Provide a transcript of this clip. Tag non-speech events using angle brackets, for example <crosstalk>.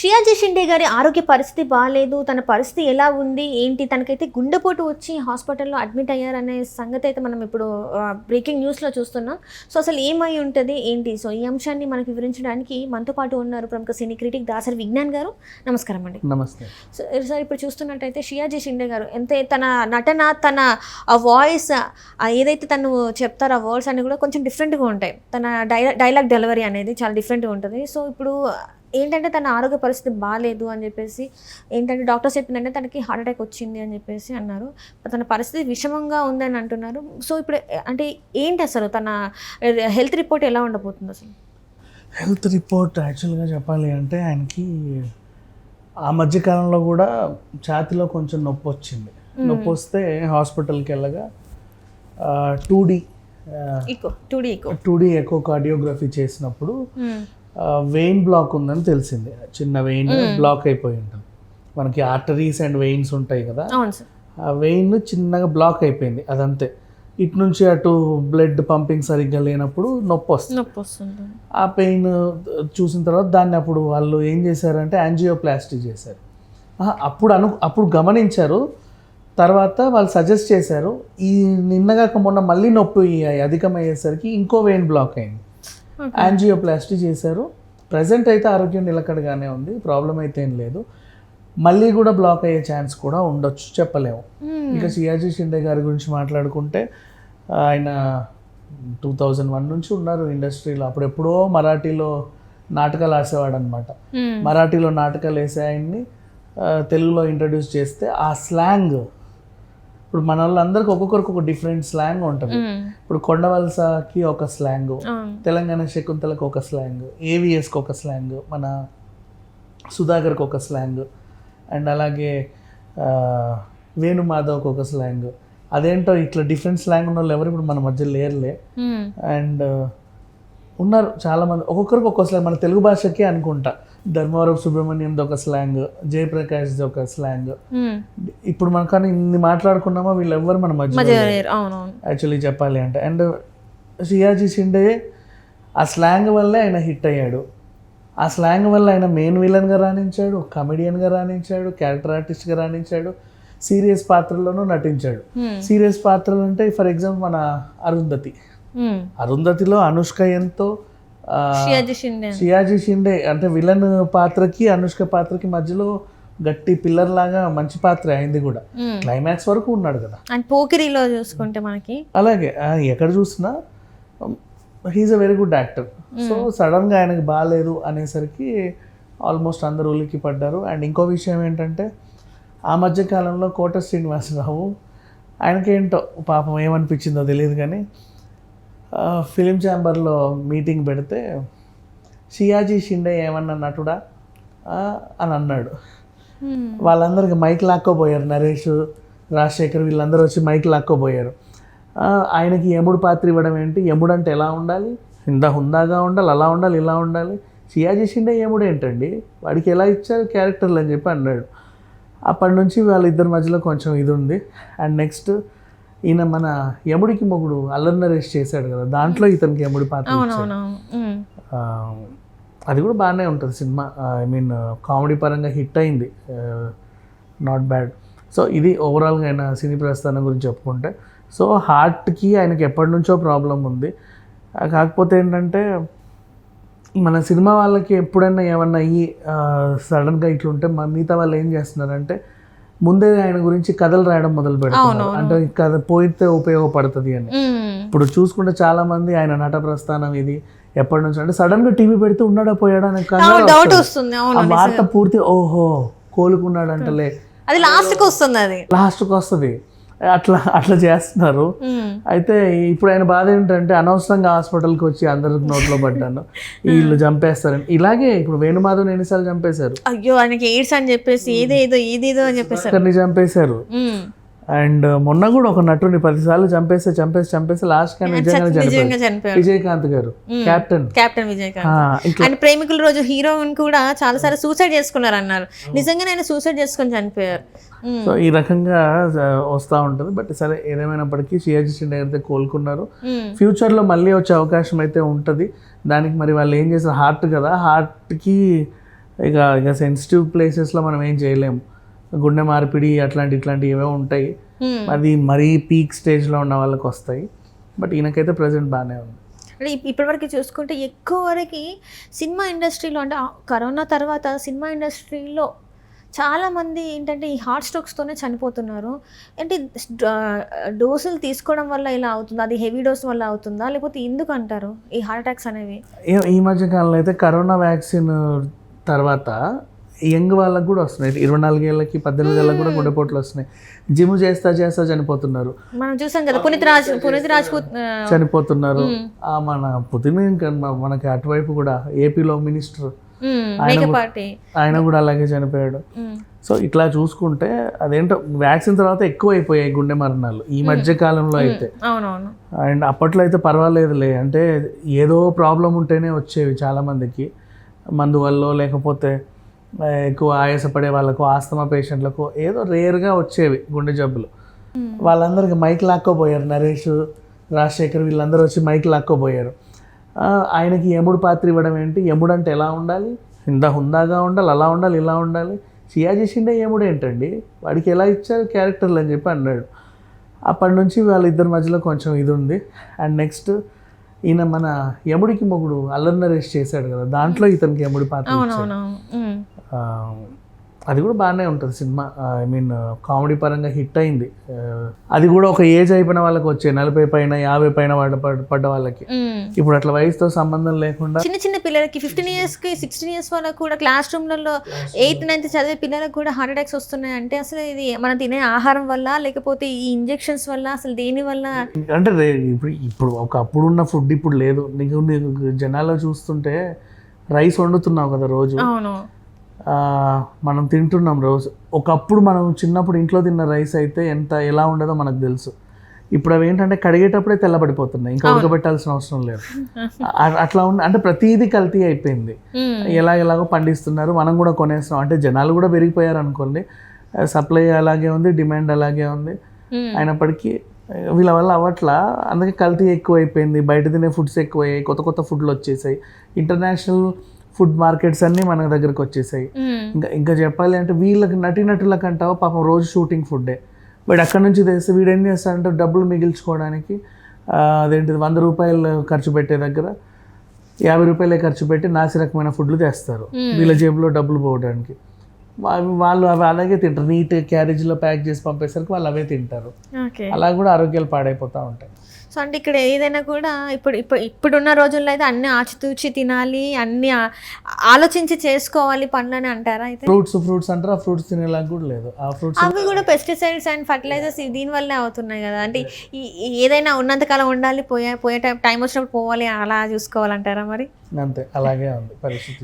షియాజీ షిండే గారి ఆరోగ్య పరిస్థితి బాగాలేదు తన పరిస్థితి ఎలా ఉంది? ఏంటి? తనకైతే గుండెపోటు వచ్చి హాస్పిటల్లో అడ్మిట్ అయ్యారనే సంగతి అయితే మనం ఇప్పుడు బ్రేకింగ్ న్యూస్లో చూస్తున్నాం. సో అసలు ఏమై ఉంటుంది? ఏంటి? సో ఈ అంశాన్ని మనకు వివరించడానికి మనతో పాటు ఉన్నారు ప్రముఖ సినీ క్రిటిక్ దాసరి విజ్ఞాన్ గారు. నమస్కారం అండి. నమస్తే. సో సార్ ఇప్పుడు చూస్తున్నట్టయితే షియాజీ షిండే గారు ఎంత తన నటన తన వాయిస్ ఏదైతే తను చెప్తారో ఆ వర్డ్స్ అన్ని కూడా కొంచెం డిఫరెంట్గా ఉంటాయి. తన డైలాగ్ డెలివరీ అనేది చాలా డిఫరెంట్గా ఉంటుంది. సో ఇప్పుడు ఏంటంటే తన ఆరోగ్య పరిస్థితి బాగాలేదు అని చెప్పేసి ఏంటంటే డాక్టర్స్ చెప్పిందంటే తనకి హార్ట్ అటాక్ వచ్చింది అని చెప్పేసి అన్నారు. తన పరిస్థితి విషమంగా ఉందని అంటున్నారు. సో ఇప్పుడు అంటే ఏంటి అసలు తన హెల్త్ రిపోర్ట్ ఎలా ఉండబోతుంది అసలు? హెల్త్ రిపోర్ట్ యాక్చువల్గా చెప్పాలి అంటే ఆయనకి ఆ మధ్యకాలంలో కూడా ఛాతిలో కొంచెం నొప్పి వచ్చింది. నొప్పి వస్తే హాస్పిటల్కి వెళ్ళగా two D two D echo cardiography చేసినప్పుడు వెయిన్ బ్లాక్ ఉందని తెలిసింది. చిన్న వెయిన్ బ్లాక్ అయిపోయి ఉంటుంది. మనకి ఆర్టరీస్ అండ్ వెయిన్స్ ఉంటాయి కదా. ఆ వెయిన్ చిన్నగా బ్లాక్ అయిపోయింది. అదంతే. ఇటు నుంచి అటు బ్లడ్ పంపింగ్ సరిగ్గా లేనప్పుడు నొప్పి వస్తుంది. ఆ పెయిన్ చూసిన తర్వాత దాన్ని అప్పుడు వాళ్ళు ఏం చేశారంటే యాంజియోప్లాస్టీ చేశారు. అప్పుడు అను అప్పుడు గమనించారు. తర్వాత వాళ్ళు సజెస్ట్ చేశారు. ఈ నిన్నగాక మొన్న మళ్ళీ నొప్పి అధికమయ్యేసరికి ఇంకో వెయిన్ బ్లాక్ అయింది. యాంజియోప్లాస్టీ చేశారు. ప్రజెంట్ అయితే ఆరోగ్యం నిలకడగానే ఉంది. ప్రాబ్లం అయితే ఏం లేదు. మళ్ళీ కూడా బ్లాక్ అయ్యే ఛాన్స్ కూడా ఉండొచ్చు. చెప్పలేము. ఇంకా సియాజీ షిండే గారి గురించి మాట్లాడుకుంటే ఆయన టూ థౌజండ్ వన్ నుంచి ఉన్నారు ఇండస్ట్రీలో. అప్పుడెప్పుడో మరాఠీలో నాటకాలు వేసేవాడు అనమాట మరాఠీలో నాటకాలు వేసే ఆయన్ని తెలుగులో ఇంట్రడ్యూస్ చేస్తే ఆ స్లాంగ్ ఇప్పుడు మన వాళ్ళందరికీ ఒక్కొక్కరికి ఒక డిఫరెంట్ స్లాంగ్ ఉంటుంది. ఇప్పుడు కొండవలసకి ఒక స్లాంగ్ తెలంగాణ శకుంతలకు ఒక స్లాంగ్ ఏవిఎస్కి ఒక స్లాంగ్ మన సుధాకర్కి ఒక స్లాంగ్ అండ్ అలాగే వేణుమాధవ్కి ఒక స్లాంగ్. అదేంటో ఇట్లా డిఫరెంట్ స్లాంగ్ ఉన్న వాళ్ళు ఎవరు ఇప్పుడు మన మధ్య లేరులే. అండ్ ఉన్నారు చాలామంది. ఒక్కొక్కరికి ఒక్కొక్క స్లాంగ్. మన తెలుగు భాషకి అనుకుంటా. ధర్మవరం సుబ్రహ్మణ్యం ఒక స్లాంగ్ జయప్రకాష్ ఒక స్లాంగ్ ఇప్పుడు మనం కానీ ఇన్ని మాట్లాడుకున్నామా వీళ్ళు ఎవ్వరు మన మధ్య యాక్చువల్లీ చెప్పాలి అంటే. అండ్ షియాజీ షిండే ఆ స్లాంగ్ వల్లే ఆయన హిట్ అయ్యాడు. ఆ స్లాంగ్ వల్ల ఆయన మెయిన్ విలన్గా రాణించాడు కమెడియన్గా రాణించాడు క్యారెక్టర్ ఆర్టిస్ట్గా రాణించాడు సీరియస్ పాత్రలోనూ నటించాడు. సీరియస్ పాత్రలు అంటే ఫర్ ఎగ్జాంపుల్ మన అరుంధతి. అరుంధతిలో అనుష్క ఎంతో షియాజీ షిండే. అంటే విలన్ పాత్రకి అనుష్క పాత్రకి మధ్యలో గట్టి పిల్లర్ లాగా మంచి పాత్ర అయింది కూడా. క్లైమాక్స్ వరకు ఉన్నాడు కదా. అండ్ పోకిరిలో చూసుకుంటే మనకి. అలాగే ఎక్కడ చూసినా he is a very good actor so సడన్గా ఆయనకి బాగాలేదు అనేసరికి ఆల్మోస్ట్ అందరూ ఉలికి పడ్డారు. అండ్ ఇంకో విషయం ఏంటంటే ఆ మధ్య కాలంలో కోట శ్రీనివాసరావు ఆయనకేంటో పాపం ఏమనిపించిందో తెలియదు కానీ ఫిలిం ఛాంబర్లో మీటింగ్ పెడితే షియాజీ షిండే ఏమన్నా నటుడా? అని అన్నాడు. వాళ్ళందరికి మైక్ లాక్కోపోయారు నరేష్ రాజశేఖర్ వీళ్ళందరూ వచ్చి మైక్ లాక్కోపోయారు ఆయనకి యముడు పాత్ర ఇవ్వడం ఏంటి? యముడు అంటే ఎలా ఉండాలి? ఇందా హుందాగా ఉండాలి అలా ఉండాలి ఇలా ఉండాలి? షియాజీ షిండే యముడు ఏంటండి? వాడికి ఎలా ఇచ్చారు క్యారెక్టర్లు అని చెప్పి అన్నాడు. అప్పటి నుంచి వాళ్ళిద్దరి మధ్యలో కొంచెం ఇది ఉంది. అండ్ నెక్స్ట్ ఈయన మన యముడికి మొగుడు అల్లరి నరేష్ చేశాడు కదా దాంట్లో ఇతనికి యముడి పాత్ర అది కూడా బాగానే ఉంటుంది సినిమా. ఐ మీన్ కామెడీ పరంగా హిట్ అయింది. నాట్ బ్యాడ్ సో ఇది ఓవరాల్గా ఆయన సినీ ప్రస్థానం గురించి చెప్పుకుంటే. సో హార్ట్కి ఆయనకి ఎప్పటి నుంచో ప్రాబ్లం ఉంది. కాకపోతే ఏంటంటే మన సినిమా వాళ్ళకి ఎప్పుడైనా ఏమన్నా అయ్యి సడన్గా ఇట్లుంటే మన మిగతా వాళ్ళు ఏం చేస్తున్నారంటే ముందే ఆయన గురించి కథలు రాయడం మొదలు పెడుతున్నారు. అంటే కథ పోయితే ఉపయోగపడుతుంది అని. ఇప్పుడు చూసుకుంటే చాలా మంది ఆయన నట ప్రస్థానం ఇది ఎప్పటి నుంచి అంటే సడన్గా టీవీ పెడితే ఉన్నాడా పోయాడా అనే డౌట్ వస్తుంది. వార్త పూర్తి ఓహో కోలుకున్నాడు అంటలే అది లాస్ట్కి వస్తుంది అది. లాస్ట్కి వస్తుంది. అట్లా అట్లా చేస్తున్నారు. అయితే ఇప్పుడు ఆయన బాధ ఏంటంటే అనవసరంగా హాస్పిటల్కి వచ్చి అందరికి నోట్లో పడ్డాను. <laughs> వీళ్ళు చంపేస్తారని. ఇలాగే ఇప్పుడు వేణుమాధవ్ ఎన్నిసార్లు చంపేశారు? అయ్యో ఆయనకి ఎయిడ్స్ అని చెప్పేసి ఏదేదో ఏదేదో అని చెప్పేసి చంపేశారు. అండ్ మొన్న కూడా ఒక నటుని పదిసార్లు చంపేస్తే చంపేసి చంపేసి లాస్ట్ కానీ నిజంగానే నిజంగా చనిపోయారు విజయకాంత్ గారు కెప్టెన్ కెప్టెన్ విజయకాంత్. ఆయన ప్రేమికుల రోజు హీరోయిన్ కూడా చాలా సార్లు సూసైడ్ చేసుకున్నారు అన్నారు నిజంగానే ఆయన సూసైడ్ చేసుకొని చనిపోయారు. సో ఈ రకంగా వస్తూ ఉంటుంది. బట్ సరే ఏదేమైనప్పటికీ షియాజీ షిండే అయితే కోలుకున్నారు. ఫ్యూచర్లో మళ్ళీ వచ్చే అవకాశం అయితే ఉంటుంది. దానికి మరి వాళ్ళు ఏం చేస్తారు? హార్ట్ కదా. హార్ట్కి ఇక ఇక సెన్సిటివ్ ప్లేసెస్లో మనం ఏం చేయలేము గుండె మార్పిడి అట్లాంటి ఇట్లాంటివి ఏవో ఉంటాయి. అది మరీ పీక్ స్టేజ్లో ఉన్న వాళ్ళకి వస్తాయి. బట్ ఈయనకైతే ప్రజెంట్ బాగానే ఉంది. అంటే ఇప్- ఇప్పటివరకు చూసుకుంటే ఎక్కువ వరకు సినిమా ఇండస్ట్రీలో అంటే కరోనా తర్వాత సినిమా ఇండస్ట్రీలో చాలా మంది ఏంటంటే ఈ హార్ట్ స్ట్రోక్స్తోనే చనిపోతున్నారు. అంటే డోసులు తీసుకోవడం వల్ల ఇలా అవుతుందా? అది హెవీ డోస్ వల్ల అవుతుందా? లేకపోతే ఎందుకు అంటారు ఈ హార్ట్ అటాక్స్ అనేవి? ఈ- ఈ మధ్య కాలంలో అయితే కరోనా వ్యాక్సిన్ తర్వాత యంగ్ వాళ్ళకి కూడా వస్తున్నాయి. ఇరవై నాలుగేళ్ళకి పద్దెనిమిది ఏళ్ళకి కూడా గుండెపోట్లు వస్తున్నాయి. జిమ్ చేస్తా చేస్తా చనిపోతున్నారు. మనం చూసాం కదా పునీత్ రాజ్ పునీత్ ఆ, చనిపోతున్నారు. మన పుతిన్ మనకి అటువైపు కూడా ఏపీలో మినిస్టర్. ఆయన కూడా అలాగే చనిపోయాడు. సో ఇట్లా చూసుకుంటే అదేంటో వ్యాక్సిన్ తర్వాత ఎక్కువ అయిపోయాయి గుండె మరణాలు ఈ మధ్య కాలంలో అయితే. అండ్ అప్పట్లో అయితే పర్వాలేదులే. అంటే ఏదో ప్రాబ్లం ఉంటేనే వచ్చేవి చాలామందికి. మందు వల్ల లేకపోతే ఎక్కువ ఆయాసపడే వాళ్ళకు ఆస్తమా పేషెంట్లకు ఏదో రేర్గా వచ్చేవి గుండె జబ్బులు. వాళ్ళందరికి మైక్ లాక్కోపోయారు నరేష్ రాజశేఖర్ వీళ్ళందరూ వచ్చి మైక్ లాక్కోపోయారు ఆయనకి యముడు పాత్ర ఇవ్వడం ఏంటి? యముడు అంటే ఎలా ఉండాలి? ఇంత హుందాగా ఉండాలి అలా ఉండాలి ఇలా ఉండాలి? షియాజీ షిండే యముడు ఏంటండి? వాడికి ఎలా ఇచ్చారు క్యారెక్టర్లు అని చెప్పి అన్నాడు. అప్పటి నుంచి వాళ్ళిద్దరి మధ్యలో కొంచెం ఇది ఉంది. అండ్ నెక్స్ట్ ఈయన మన యముడికి మొగుడు అల్లరి నరేష్ చేశాడు కదా దాంట్లో ఇతనికి యముడి పాత్ర అది కూడా బాగానే ఉంటుంది సినిమా. ఐ మీన్ కామెడీ పరంగా హిట్ అయింది. అది కూడా ఒక ఏజ్ అయిపోయిన వాళ్ళకి వచ్చే నలభై పైన యాభై పైన పడ్డ వాళ్ళకి. ఇప్పుడు అట్లా వయసుతో సంబంధం లేకుండా చిన్న చిన్న పిల్లలకి ఫిఫ్టీన్ ఇయర్స్కి సిక్స్టీన్ ఇయర్స్ వాళ్ళకి కూడా క్లాస్ రూమ్లలో ఎయిత్ నైన్త్ చదివే పిల్లలకు కూడా హార్ట్ అటాక్స్ వస్తున్నాయి. అంటే అసలు ఇది మనం తినే ఆహారం వల్ల లేకపోతే ఈ ఇంజెక్షన్స్ వల్ల అసలు దేని వల్ల? అంటే ఇప్పుడు ఇప్పుడు ఒకప్పుడు ఉన్న ఫుడ్ ఇప్పుడు లేదు. నీకు నీకు జనాల్లో చూస్తుంటే రైస్ వండుతున్నావు కదా రోజు. అవును. మనం తింటున్నాం రోజు. ఒకప్పుడు మనం చిన్నప్పుడు ఇంట్లో తిన్న రైస్ అయితే ఎంత ఎలా ఉండదో మనకు తెలుసు. ఇప్పుడు అవి ఏంటంటే కడిగేటప్పుడే తెల్లబడిపోతున్నాయి. ఇంకా ఉడకబెట్టాల్సిన అవసరం లేదు. అట్లా ఉన్న అంటే ప్రతిదీ కల్తీ అయిపోయింది. ఎలా ఎలాగో పండిస్తున్నారు. మనం కూడా కొనేస్తున్నాం. అంటే జనాలు కూడా పెరిగిపోయారు అనుకోండి. సప్లై అలాగే ఉంది డిమాండ్ అలాగే ఉంది. అయినప్పటికీ వీళ్ళ వల్ల అవ్వట్లా. అందుకే కల్తీ ఎక్కువ అయిపోయింది బయట తినే ఫుడ్స్ ఎక్కువ అయ్యాయి కొత్త కొత్త ఫుడ్లు వచ్చేసాయి. ఇంటర్నేషనల్ ఫుడ్ మార్కెట్స్ అన్నీ మన దగ్గరకు వచ్చేసాయి. ఇంకా ఇంకా చెప్పాలి అంటే వీళ్ళకి నటీనటులకు అంటావా? పాపం రోజు షూటింగ్ ఫుడ్డే. వీడు అక్కడి నుంచి తెస్తే వీడు ఏం చేస్తాడంటే డబ్బులు మిగిల్చుకోవడానికి అదేంటిది వంద రూపాయలు ఖర్చు పెట్టే దగ్గర యాభై రూపాయలే ఖర్చు పెట్టి నాసి రకమైన ఫుడ్లు తెస్తారు. వీళ్ళ జేబులో డబ్బులు పోవడానికి. వాళ్ళు అవి అలాగే తింటారు. నీట్ క్యారేజ్లో ప్యాక్ చేసి పంపేసరికి వాళ్ళు అవే తింటారు. అలా కూడా ఆరోగ్యాలు పాడైపోతూ ఉంటాయి. సో అంటే ఇక్కడ ఏదైనా కూడా ఇప్పుడు ఇప్పుడు ఇప్పుడున్న రోజుల్లో అయితే అన్ని ఆచితూచి తినాలి అన్ని ఆలోచించి చేసుకోవాలి పనులని అంటారా అయితే? ఫ్రూట్స్ ఫ్రూట్స్ అంటారు? ఫ్రూట్స్ తినేలాగా కూడా లేదు. ఆ ఫ్రూట్స్ అవి కూడా పెస్టిసైడ్స్ అండ్ ఫర్టిలైజర్స్ దీని వల్లే అవుతున్నాయి కదా. అంటే ఏదైనా ఉన్నంతకాలం ఉండాలి పోయే పోయే టైం టైం వచ్చినప్పుడు పోవాలి అలా చూసుకోవాలంటారా మరి? అంతే అలాగే ఉంది పరిస్థితి.